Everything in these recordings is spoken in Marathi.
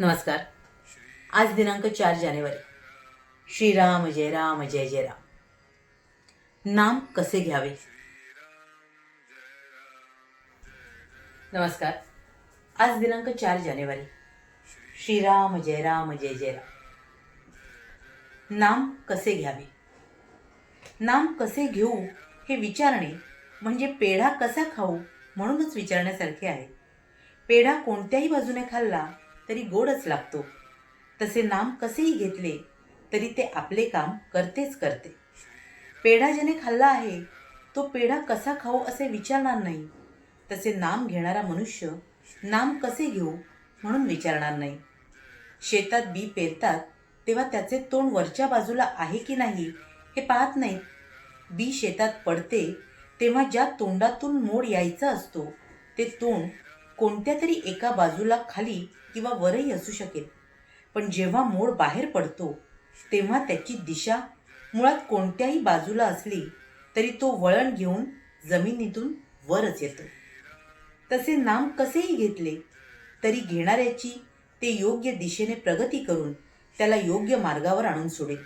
नमस्कार. आज दिनांक चार जानेवारी. श्रीराम जय राम जय जय राम. नाम कसे घ्यावे? नमस्कार. आज दिनांक चार जानेवारी. श्रीराम जय राम जय जय राम. नाम कसे घ्यावे? नाम कसे घेऊ हे विचारणे म्हणजे पेढा कसा खाऊ म्हणूनच विचारण्यासारखे आहे. पेढा कोणत्याही बाजूने खाल्ला तरी गोडच लागतो. तसे नाम कसेही घेतले तरी ते आपले काम करतेच करते. पेढा ज्याने खाल्ला आहे तो पेढा कसा खाऊ असे विचारणार नाही. तसे नाम घेणारा मनुष्य नाम कसे घेऊ म्हणून विचारणार नाही. शेतात बी पेरतात तेव्हा त्याचे तोंड वरच्या बाजूला आहे की नाही हे पाहत नाहीत. बी शेतात पडते तेव्हा ज्या तोंडातून मोड यायचा असतो ते तोंड कोणत्या तरी एका बाजूला खाली किंवा वरही असू शकेल. पण जेव्हा मोड बाहेर पडतो तेव्हा त्याची दिशा मुळात कोणत्याही बाजूला असली तरी तो वळण घेऊन जमिनीतून वरच येतो. तसे नाम कसेही घेतले तरी घेणाऱ्याची ते योग्य दिशेने प्रगती करून त्याला योग्य मार्गावर आणून सोडेल.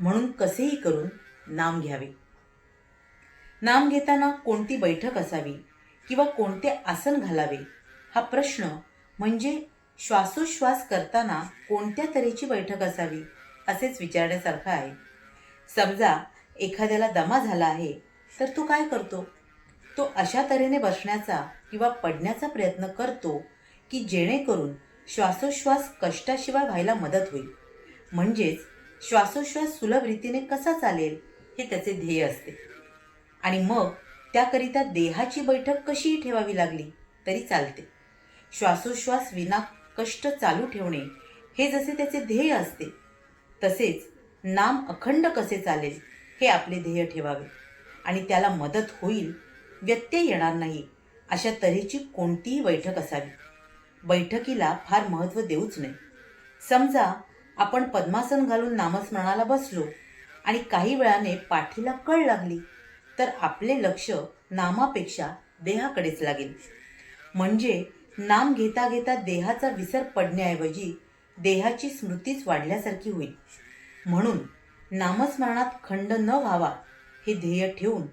म्हणून कसेही करून नाम घ्यावे. नाम घेताना कोणती बैठक असावी? किंवा कोणते आसन घालावे? हा प्रश्न म्हणजे श्वासोश्वास करताना कोणत्या तऱ्हेची बैठक असावी असेच विचारण्यासारखं आहे. समजा एखाद्याला दमा झाला आहे तर तो काय करतो? तो अशा तऱ्हेने बसण्याचा किंवा पडण्याचा प्रयत्न करतो की जेणेकरून श्वासोश्वास कष्टाशिवाय व्हायला मदत होईल. म्हणजेच श्वासोश्वास सुलभ रीतीने कसा चालेल हे त्याचे ध्येय असते. आणि मग त्याकरिता देहाची बैठक कशीही ठेवावी लागली तरी चालते. श्वासोश्वास विना कष्ट चालू ठेवणे हे जसे त्याचे ध्येय असते तसेच नाम अखंड कसे चालेल हे आपले ध्येय ठेवावे. आणि त्याला मदत होईल व्यत्यय येणार नाही अशा तऱ्हेची कोणतीही बैठक असावी. बैठकीला फार महत्त्व देऊच नये. समजा आपण पद्मासन घालून नामस्मरणाला बसलो आणि काही वेळाने पाठीला कळ लागली तर आपले लक्ष नामापेक्षा देहाकडेच लागेल. म्हणजे नाम घेता घेता देहाचा विसर पडण्याऐवजी देहाची स्मृतीच वाढल्यासारखी होईल. म्हणून नामस्मरणात खंड न व्हावा हे ध्येय ठेवून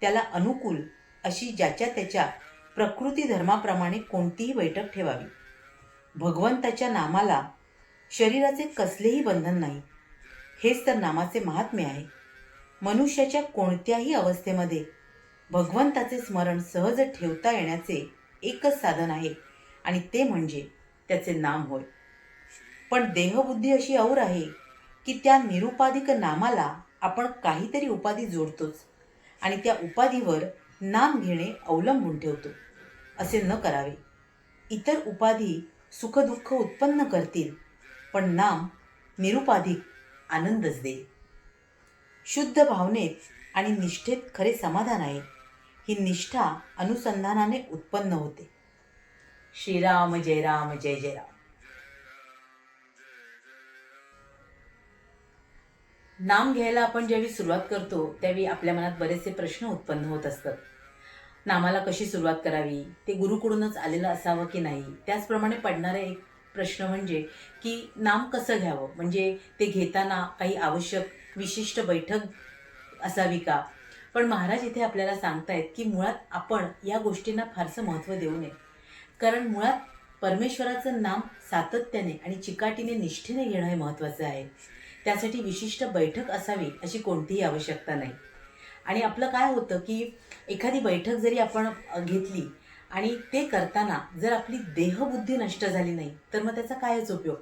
त्याला अनुकूल अशी ज्याच्या त्याच्या प्रकृती धर्माप्रमाणे कोणतीही बैठक ठेवावी. भगवंताच्या नामाला शरीराचे कसलेही बंधन नाही. हेच तर नामाचे महात्म्य आहे. मनुष्याच्या कोणत्याही अवस्थेमध्ये भगवंताचे स्मरण सहज ठेवता येण्याचे एकच साधन आहे. आणि ते म्हणजे त्याचे नाम होय. पण देहबुद्धी अशी और आहे की त्या निरुपाधिक नामाला आपण काहीतरी उपाधी जोडतोच आणि त्या उपाधीवर नाम घेणे अवलंबून ठेवतो. असे न करावे. इतर उपाधी सुखदुःख उत्पन्न करतील पण नाम निरुपाधिक आनंदच देईल. शुद्ध भावनेत आणि निष्ठेत खरे समाधान आहे. ही निष्ठा अनुसंधानाने उत्पन्न होते. श्रीराम जय राम जय जय राम. नाम घ्यायला आपण ज्यावेळी सुरुवात करतो त्यावेळी आपल्या मनात बरेचसे प्रश्न उत्पन्न होत असतात. नामाला कशी सुरुवात करावी ते गुरुकडूनच आलेलं असावं की नाही त्याचप्रमाणे पडणारा एक प्रश्न म्हणजे की नाम कसं घ्यावं? म्हणजे ते घेताना काही आवश्यक विशिष्ट बैठक असावी का? पण महाराज इथे आपल्याला सांगतायत की मुळात आपण या गोष्टींना फारसं महत्त्व देऊ नये. कारण मुळात परमेश्वराचं नाम सातत्याने आणि चिकाटीने निष्ठेने घेणं हे महत्त्वाचं आहे. त्यासाठी विशिष्ट बैठक असावी अशी कोणतीही आवश्यकता नाही. आणि आपलं काय होतं की एखादी बैठक जरी आपण घेतली आणि ते करताना जर आपली देहबुद्धी नष्ट झाली नाही तर मग त्याचा कायच उपयोग?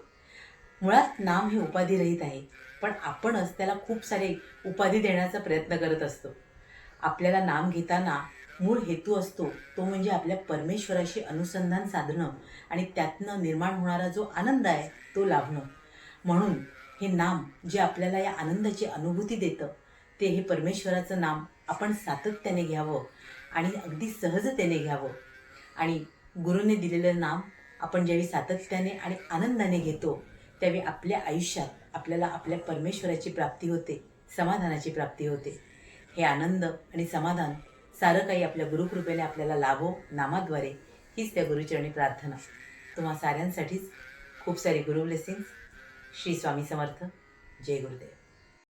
मुळात नाम हे उपाधिरहित आहे. पण आपणच त्याला खूप सारे उपाधी देण्याचा प्रयत्न करत असतो. आपल्याला नाम घेताना मूळ हेतू असतो तो म्हणजे आपल्या परमेश्वराशी अनुसंधान साधणं आणि त्यातनं निर्माण होणारा जो आनंद आहे तो लाभणं. म्हणून हे नाम जे आपल्याला या आनंदाची अनुभूती देतं ते हे परमेश्वराचं नाम आपण सातत्याने घ्यावं आणि अगदी सहजतेने घ्यावं. आणि गुरुने दिलेलं नाम आपण ज्यावेळी सातत्याने आणि आनंदाने घेतो त्यावेळी आपल्या आयुष्यात आपल्याला आपल्या परमेश्वराची प्राप्ती होते समाधानाची प्राप्ती होते. हे आनंद आणि समाधान सारं काही आपल्या गुरुकृपेने आपल्याला लाभो नामाद्वारे हीच त्या गुरुचरणी प्रार्थना. तुम्हा साऱ्यांसाठीच खूप सारी गुरु ब्लेसिंग्स श्री स्वामी समर्थ. जय गुरुदेव.